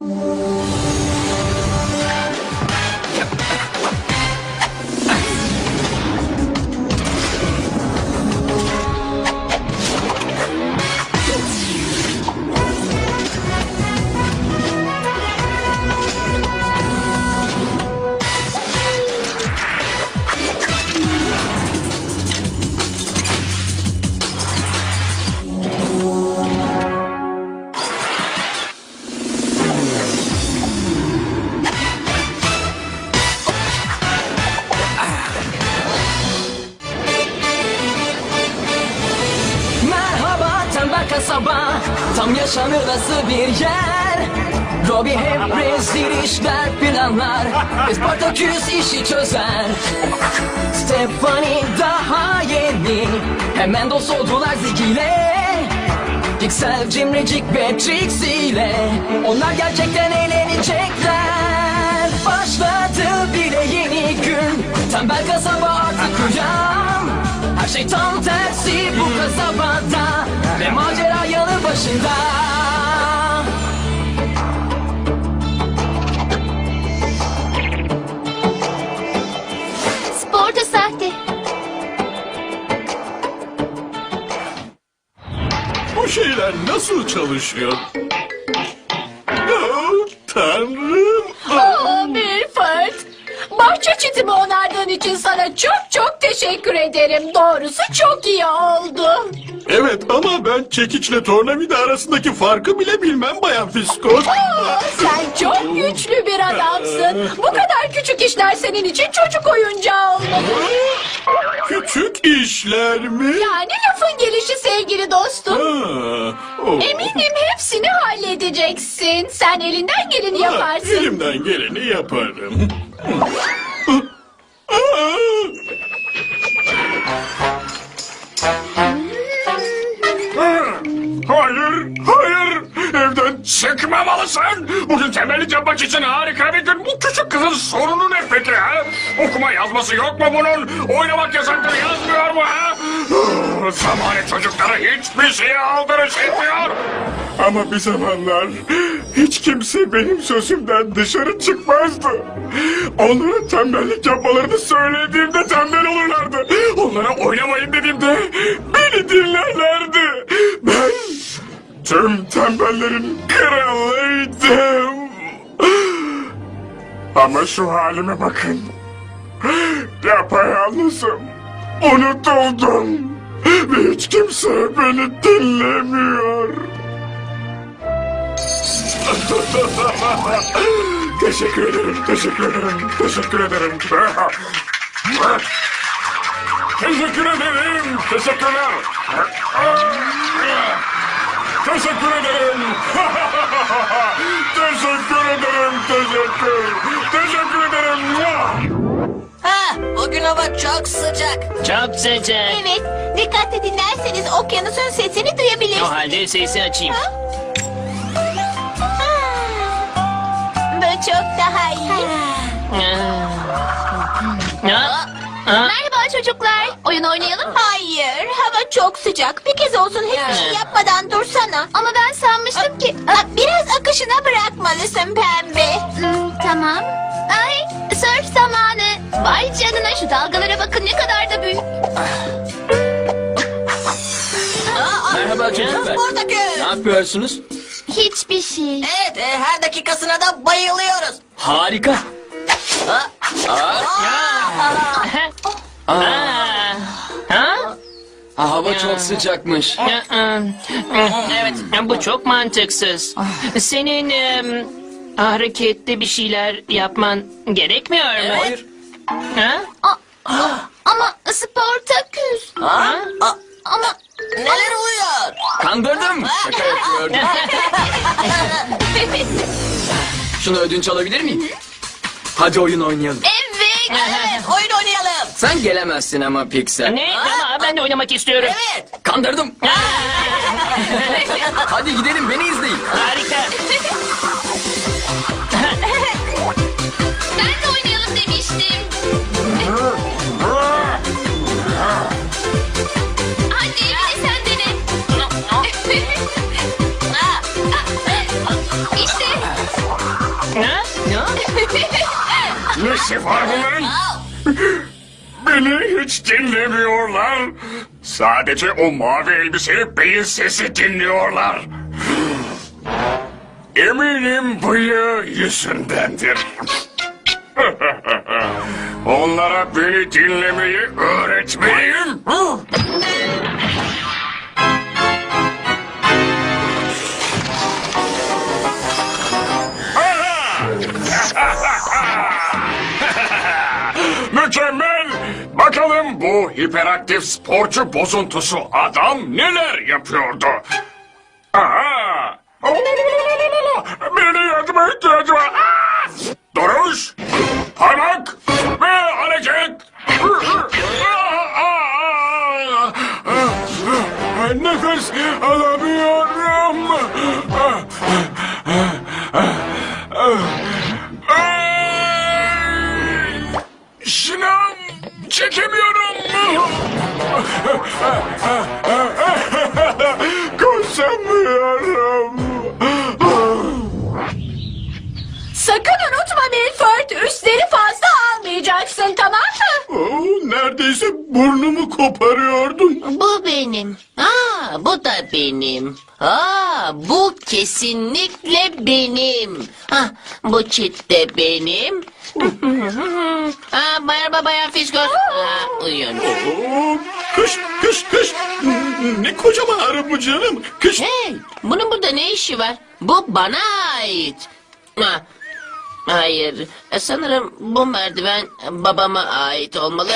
Merhaba yer Robbie hep rezil işler planlar. Spartaküs işi çözer. Stefani daha yeni. Hemen dost oldular Ziggy ile Pixel, Cimricik ve ile. Onlar gerçekten eğlenecekler. Başladı bile yeni gün. Tembel kasaba artık uyan Her şey tam tersi bu kasabada. Ve macera yanı başında Şeyler nasıl çalışıyor? Oh, tanrım. Aa, Milford. Bahçe çitimi onardığın için sana çok çok teşekkür ederim. Doğrusu çok iyi oldu. Evet ama ben çekiçle tornavida arasındaki farkı bile bilmem Bayan Fiskos. Aa, sen çok güçlü bir adamsın. Bu kadar küçük işler senin için çocuk oyuncağı olmalı. Küçük işler mi? Yani lafın gelişi sevgili dostum. Ha. Eminim hepsini halledeceksin. Sen elinden geleni Ha, yaparsın. Elimden geleni yaparım. Hayır, hayır. Evden çıkmamalısın. Bugün temelli yapmak için harika bir gün. Bu küçük kızın sorunu ne peki ha? Okuma yazması yok mu bunun? Oynamak yasaktır yazmıyor mu ha? Zamane çocuklara hiçbir şeye aldırış etmiyor. Ama bir zamanlar hiç kimse benim sözümden dışarı çıkmazdı. Onlara tembellik yapmalarını söylediğimde tembel olurlardı. Onlara oynamayın dediğimde beni dinlerlerdi. Ben tüm tembellerin kralıydım. Ama şu halime bakın. Yapayalnızım. Unutuldum. Ve hiç kimse beni dinlemiyor. teşekkür ederim, teşekkür ederim, teşekkür ederim. Teşekkür ederim, teşekkürler. Teşekkür ederim. teşekkür ederim, teşekkür. Teşekkür ederim. Ha, bugün hava çok sıcak. Çok sıcak. Evet, dikkatli dinlerseniz okyanusun sesini O duyabilirsiniz. halde sesi açayım. Bu çok daha iyi. Ha? Ha? Merhaba çocuklar. Oyun oynayalım mı? Hayır, hava çok sıcak. Bir kez olsun hiçbir şey yapmadan dursana. Ama ben sanmıştım ki... Biraz akışına bırakmalısın pembe. tamam. Ay, surf zamanı. Vay canına şu dalgalara bakın ne kadar da büyük. Merhaba çocuklar Buradaki. Ne yapıyorsunuz? Hiçbir şey. Evet, e, her dakikasına da bayılıyoruz. Harika Ha? Aa. Ha? Ha, Hava çok sıcakmış Evet. Bu çok mantıksız. Senin em, hareketli bir şeyler yapman gerekmiyor mu? Hayır Ha? Ama Sportaküs. Ha? Ama neler oluyor? Kandırdım Şaka yapıyordum Şunu ödünç alabilir miyim? Hadi oyun oynayalım evet. Evet, oyun oynayalım. Sen gelemezsin ama Pixel Ne? Ama ben de oynamak istiyorum. Evet. Kandırdım Hadi gidelim beni izleyin Harika. Ben de oynayalım demiştim. Nesi var bunların? Beni hiç dinlemiyorlar. Sadece o mavi elbiseli beyin sesi dinliyorlar. Eminim bıyığı yüzündendir. Onlara beni dinlemeyi öğretmeliyim. Mükemmel. Bakalım bu hiperaktif sporcu bozuntusu adam neler yapıyordu? Aha! Beni yardıma ihtiyacı var. Ah! Duruş, parmak ve hareket. Nefes alamıyorum. Almayacaksın tamam mı? Oo, neredeyse burnumu koparıyordum. Bu benim. Aa, bu da benim. Aa, bu kesinlikle benim. Ah, bu çit de benim. Aa, merhaba Bayan Fiskos. Aa, uyuyorum. Oo, kış kış kış. Ne kocaman arı bu canım. Kış. Hey, bunun burada ne işi var? Bu bana ait. Ha, hayır, e, sanırım bu merdiven babama ait olmalı.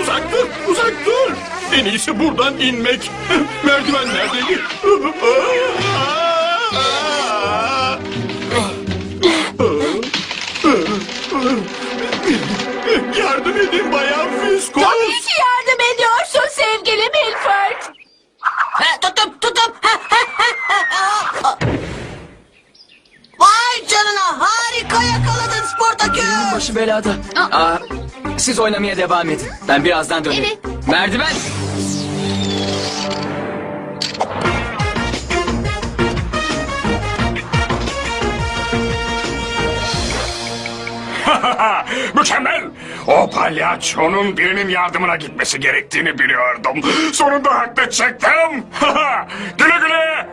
Uzak dur, uzak dur. En iyisi buradan inmek. Merdiven neredeydi? Yardım edin Bayan Fiskos. Tabii ki yardım ediyorsun sevgili Milford. Ha, tutup tutup. Ha, ha, ha, ha, ha. Vay canına harika yakaladın Sportaküs. Başı belada. Aa, siz oynamaya devam edin. Ben birazdan dönerim. Evet. Merdiven. Mükemmel. O palyaçonun birinin yardımına gitmesi gerektiğini biliyordum. Sonunda haklı çıktım. güle güle.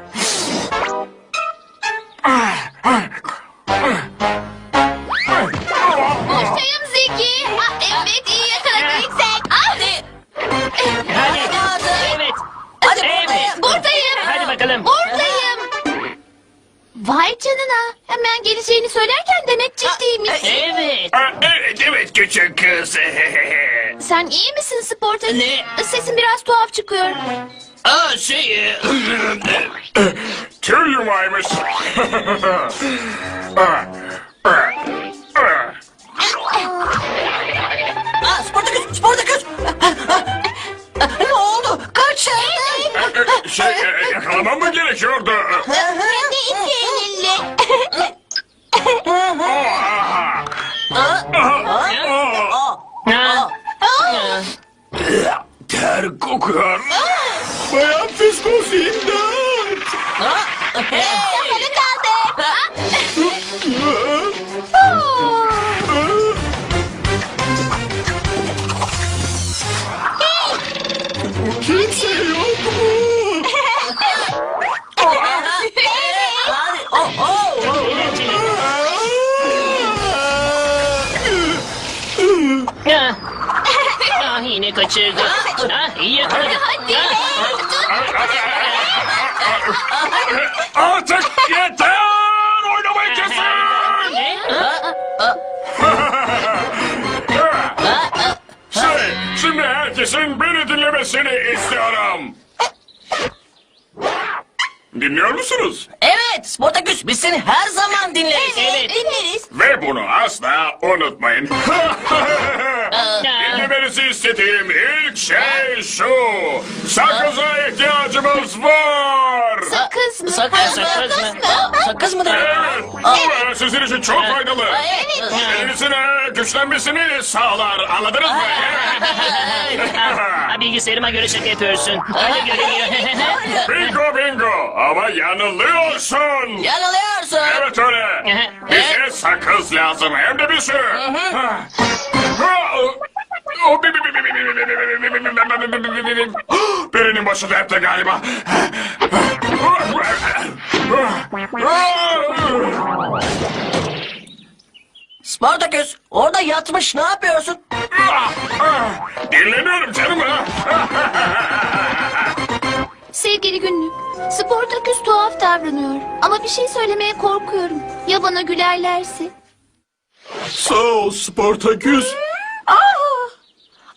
Buradayım bakalım. Buradayım. Vay canına. Hemen geleceğini söylerken demek ciddiymiş. Evet. Aa, Evet, evet küçük kız. Sen iyi misin Sportaküs? Ne? Sesin biraz tuhaf çıkıyor. Aa, şey, e, Tüy yumağıymış. Aa, Sportaküs, Sportaküs. ne Kaçırdın. şey, e, yakalamam mı gerekiyordu? Hem de iki elinle. Aha. Ter kokuyor. Bayan Fiskos imdat. Kafanı kaldır. Kimse Ah yine kaçırdı. Ah iyi yakaladı. Hadi. Artık yeter! Oynamayı kesin! Ne? Şey, şimdi herkesin beni dinlemesini istiyorum. Dinliyor musunuz? Evet, Sportaküs biz seni her zaman dinleriz. Evet. Dinleriz. Ve bunu asla unutmayın. Dinlemenizi istediğim ilk şey şu. Sakıza ihtiyacımız var. Sakız mı? Sakız, sakız mı? Sakız mı Evet, bu sizin için çok faydalı. Evet. Elinizin e, güçlenmesini sağlar. Anladınız mı? Ha, bilgisayarıma göre şaka yapıyorsun. Öyle görünüyor. bingo bingo. Ama yanılıyorsun. Yanılıyorsun. Evet öyle. Bize sakız lazım. Hem de bir sürü. Ha. Ha. Birinin başı dertte galiba. Spartaküs orada yatmış ne yapıyorsun? Dinleniyorum canım. Sevgili günlük, Sportaküs tuhaf davranıyor. Ama bir şey söylemeye korkuyorum. Ya bana gülerlerse? Sağ ol Spartaküs.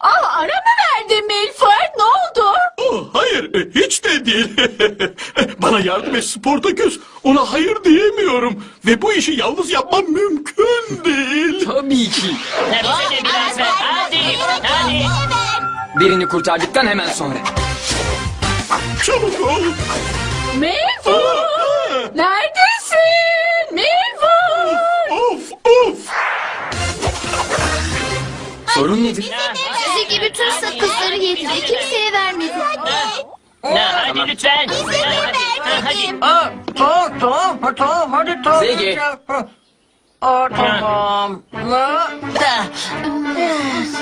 Aa, ara mı verdin Milford? Ne oldu? Oh, hayır e, hiç de değil. Bana yardım et Spartaküs. Ona hayır diyemiyorum. Ve bu işi yalnız yapmam mümkün değil. Tabii ki. Ha, Bize de biraz ver. Hadi. Hadi. Birini kurtardıktan hemen sonra. Çabuk ol. Milford! Neredesin? Milford! Of of. Sorun nedir? Sizi gibi tüm sakızları yedi ve kimseye vermedi. Ha, hadi lütfen. Ha, hadi. Aa, tamam tamam ha, tamam hadi tamam. Zeki. Aa, tamam. Da.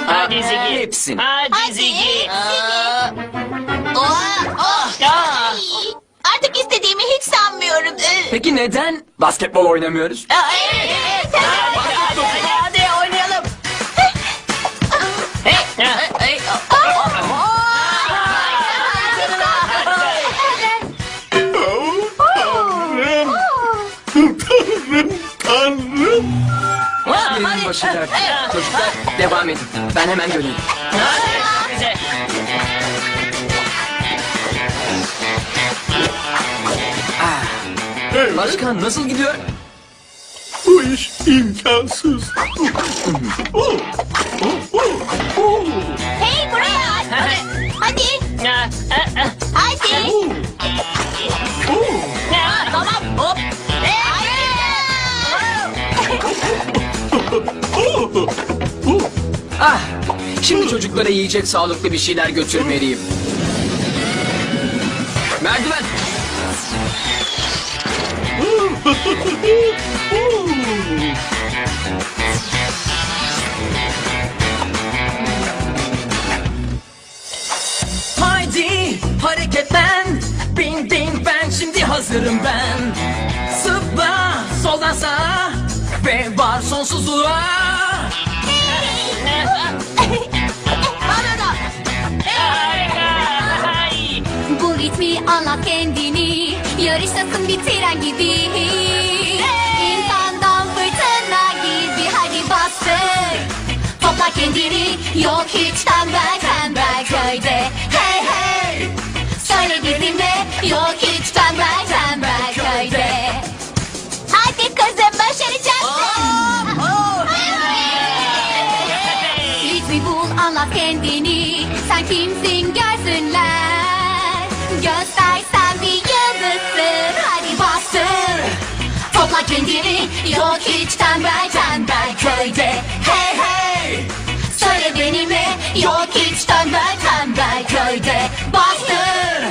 Hadi Ziggy. Hepsini. Hadi Ziggy. Aa, Artık istediğimi hiç sanmıyorum. Peki neden basketbol oynamıyoruz? Hadi oynayalım. Dertte. Çocuklar devam edin. Ben hemen döneyim. bize. Evet, Başkan nasıl gidiyor? bu iş imkansız. Hey buraya. Hadi. Ha, ha, ha. Hadi. Ah, şimdi çocuklara yiyecek sağlıklı bir şeyler götürmeliyim. Merdiven. Anlat kendini. Yarıştasın bir tren gibi. İnsandan fırtına gibi. Hadi bastır. Topla kendini. Yok hiç tembel tembel köyde. Hey hey. Söyle bizimle. Yok hiç tembel tembel köyde. Hadi kızım başaracaksın Ritmi bul anlat kendini. Sen kimsin görsünler Topla kendini Yok hiç tembel tembel köyde. Hey hey! Söyle benimle Yok hiç tembel tembel köyde. Bastır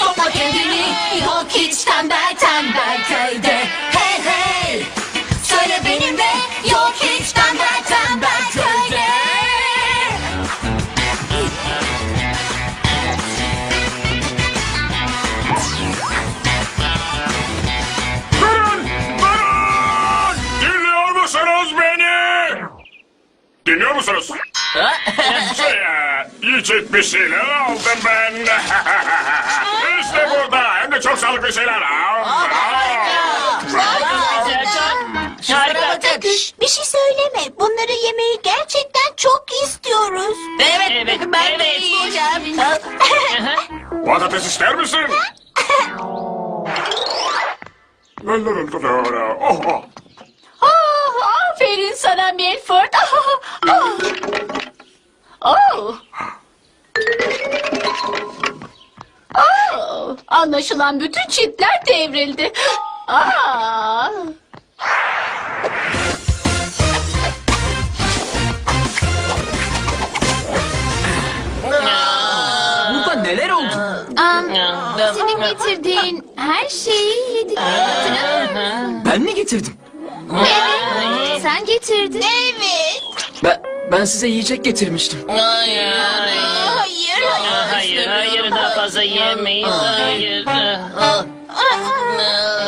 Topla kendini Yok hiç tembel tembel köyde. Hey hey! Söyle benimle Yok hiç tembel Dinliyor musunuz? şey, e, yiyecek bir şeyler aldım ben. işte burada. Hem de çok sağlıklı şeyler. Harika. Bir şey söyleme. Bunları yemeyi gerçekten çok istiyoruz. Evet, Evet, ben de evet. yiyeceğim. Patates ister misin? oh, oh. Ah, aferin sana Milford. Ah, ah. Oh. Oh, anlaşılan bütün çitler devrildi. Ah. Burada neler oldu? senin getirdiğin her şeyi yedik. Ben mi getirdim? Sen getirdin. Evet. Ben, ben size yiyecek getirmiştim. Hayır. Hayır. Hayır, hayır daha fazla yemeyiz. Hayır. Ah,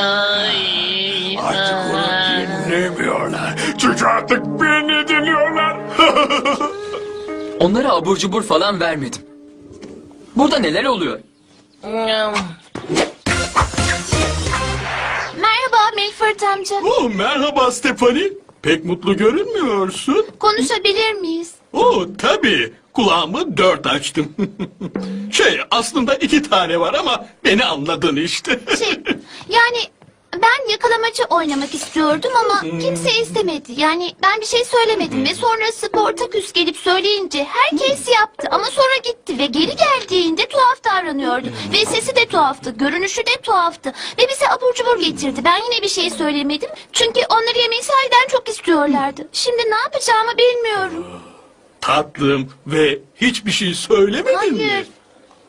Ay. Artık onu dinlemiyorlar. Çünkü artık beni dinliyorlar. Onlara abur cubur falan vermedim. Burada neler oluyor? Milford amca. Oh, merhaba Stefani. Pek mutlu görünmüyorsun. Konuşabilir miyiz? Oh tabii. Kulağımı dört açtım. şey aslında iki tane var ama beni anladın işte. Şey, yani ben yakalamacı oynamak istiyordum ama kimse istemedi. Yani ben bir şey söylemedim ve sonra Sportaküs gelip söyleyince herkes yaptı ama sonra gitti ve geri geldiğinde tuhaf davranıyordu. Ve sesi de tuhaftı, görünüşü de tuhaftı ve bize abur cubur getirdi. Ben yine bir şey söylemedim çünkü onları yemeyi sahiden çok istiyorlardı. Şimdi ne yapacağımı bilmiyorum. Tatlım ve hiçbir şey söylemedin mi? Hayır,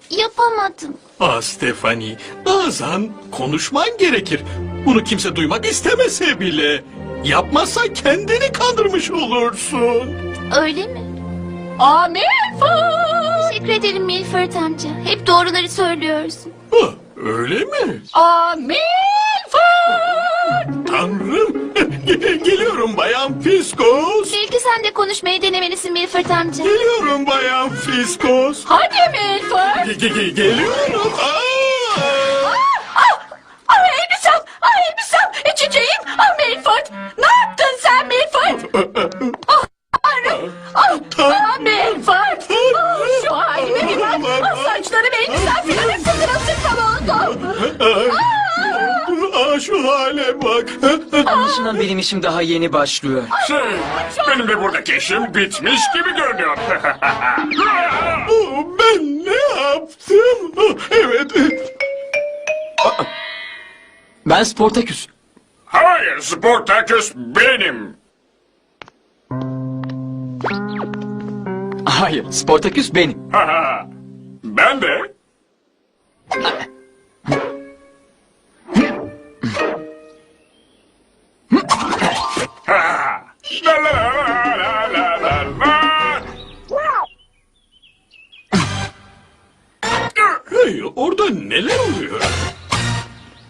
yapamadım. Ah Stefani, bazen konuşman gerekir. Bunu kimse duymak istemese bile. Yapmazsan kendini kandırmış olursun. Öyle mi? Amin. Teşekkür ederim Milford amca. Hep doğruları söylüyorsun. Ah, öyle mi? Amin. Tanrım. Geliyorum bayan Fiskos. Belki sen de konuşmayı denemelisin Milford amca. Geliyorum bayan Fiskos. Hadi Milford. Ge- ge- ge- geliyorum. Aa! Ah elbisem. Ah elbisem. Çiçeğim. Ah Milford. Ne yaptın sen Milford? Ah Tanrım. Ah, ah Milford. Ah, şu halime bir bak. Ah saçlarım elbisem filan hepsi sırılsıklam oldu. Aa, şu hale bak. Anlaşılan benim işim daha yeni başlıyor. Şey, benim de buradaki işim bitmiş gibi görünüyor. Ben ne yaptım? Evet. Ben Sportaküs. Hayır, Sportaküs benim. Hayır, Sportaküs benim. ben de. La la la la la la la. Hey, orada neler oluyor?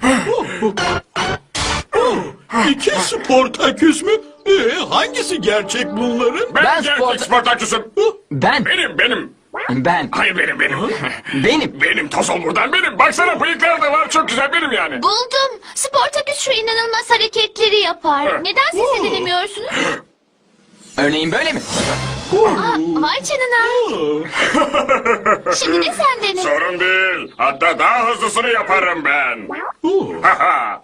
Oh, oh. Oh, İki Sportaküs mü? Ee, hangisi gerçek bunların? Ben, Ben gerçek Sportaküs'üm. Ben, Benim, benim. Ben, Hayır benim, benim. benim. benim toz ol buradan benim. Baksana bıyıkları da var, çok güzel benim yani. Buldum. Sportaküs şu inanılmaz hareketleri yapar. Neden siz de denemiyorsunuz? Örneğin böyle mi? Aa, vay canına. Şimdi de sen dene. Sorun değil. Hatta daha hızlısını yaparım ben. Haha.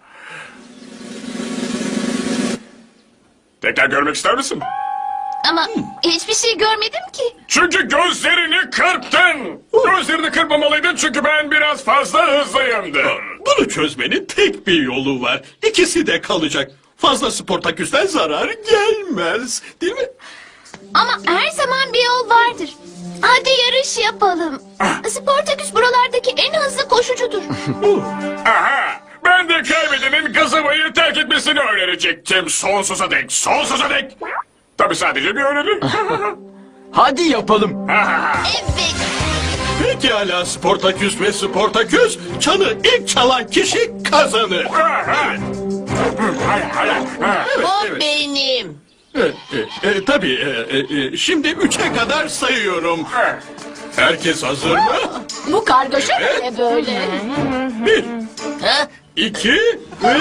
Tekrar görmek ister misin? Ama hiçbir şey görmedim ki. Çünkü gözlerini kırptın. Gözlerini kırpmamalıydın çünkü ben biraz fazla hızlıyımdır. Bunu çözmenin tek bir yolu var. İkisi de kalacak. Fazla Sportaküs'ten zarar gelmez. Değil mi? Ama her zaman bir yol vardır. Hadi yarış yapalım. Sportaküs buralardaki en hızlı koşucudur. Aha. Ben de kaybedenin kazımayı terk etmesini öğrenecektim. Sonsuza dek, sonsuza dek. Tabii sadece bir öneri. Hadi yapalım. Evet. Pekala Sportaküs ve Sportaküs çanı ilk çalan kişi kazanır. Bu benim. E, e, e, tabii e, e, e, şimdi üçe kadar sayıyorum. Herkes hazır mı? Bu kargaşa ne böyle? Bir, Ha? iki ve...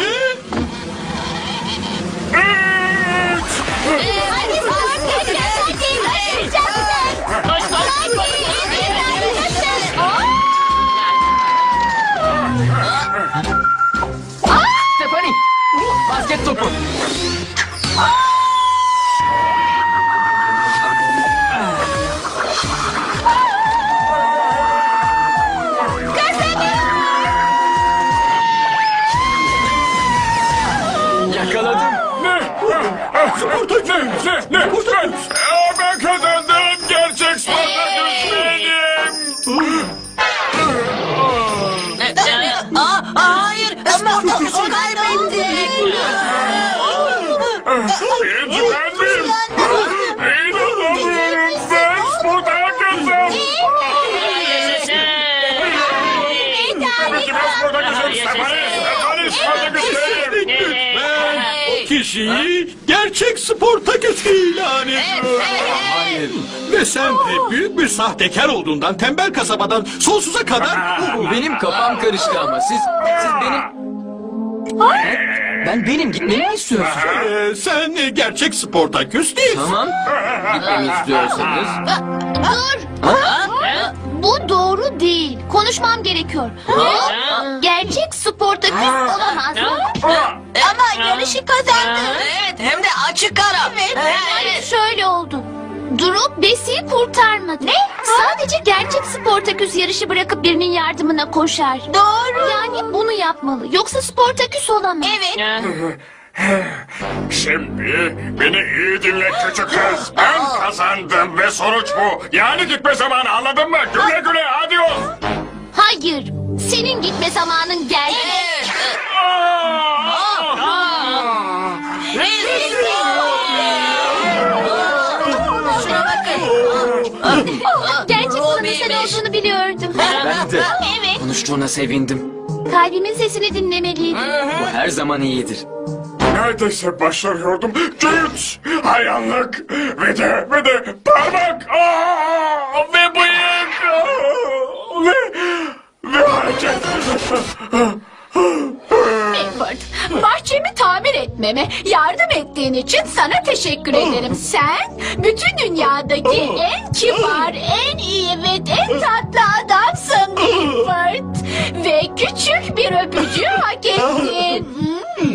kişiyi gerçek Sportaküs ilan ediyorum. Hayır. Ve sen de büyük bir sahtekar olduğundan tembel kasabadan sonsuza kadar... Benim kafam karıştı ama siz, siz benim... Ben, ben benim gitmemi mi istiyorsunuz? Ee, sen e, gerçek Sportaküs değilsin. Tamam. Gitmemi istiyorsanız. Dur. Bu doğru değil. Konuşmam gerekiyor. Gerçek Sportaküs olamaz yarışı kazandı. Evet hem de açık ara. Hayır şöyle oldu. Durup Besi'yi kurtarmadı. Ne? Sadece gerçek Sportaküs yarışı bırakıp birinin yardımına koşar. Doğru. Yani bunu yapmalı. Yoksa Sportaküs olamaz. Evet. Şimdi beni iyi dinle küçük kız. Ben kazandım ve sonuç bu. Yani gitme zamanı anladın mı? Güle güle adios. Hayır. Senin gitme zamanın geldi. Sen olduğunu biliyordum. Ben de. Evet. Konuştuğuna sevindim. Kalbimin sesini dinlemeliydim. Bu her zaman iyidir. Neredeyse başarıyordum. Güç, hayranlık ve de ve de parmak aa, ve bıyık aa, ve ve hareket. Milford, bahçemi tamir etmeme yardım ettiğin için sana teşekkür ederim. Sen bütün dünyadaki en kibar, en iyi ve en tatlı adamsın Milford. Ve küçük bir öpücüğü hak ettin. Hmm.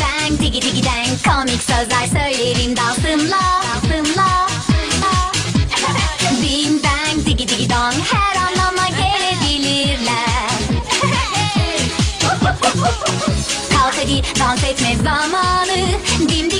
Bang digi digi dang komik sözler söylerim dansımla dansımla Bing bang digi digi dong her anlama dans etme zamanı Dimdik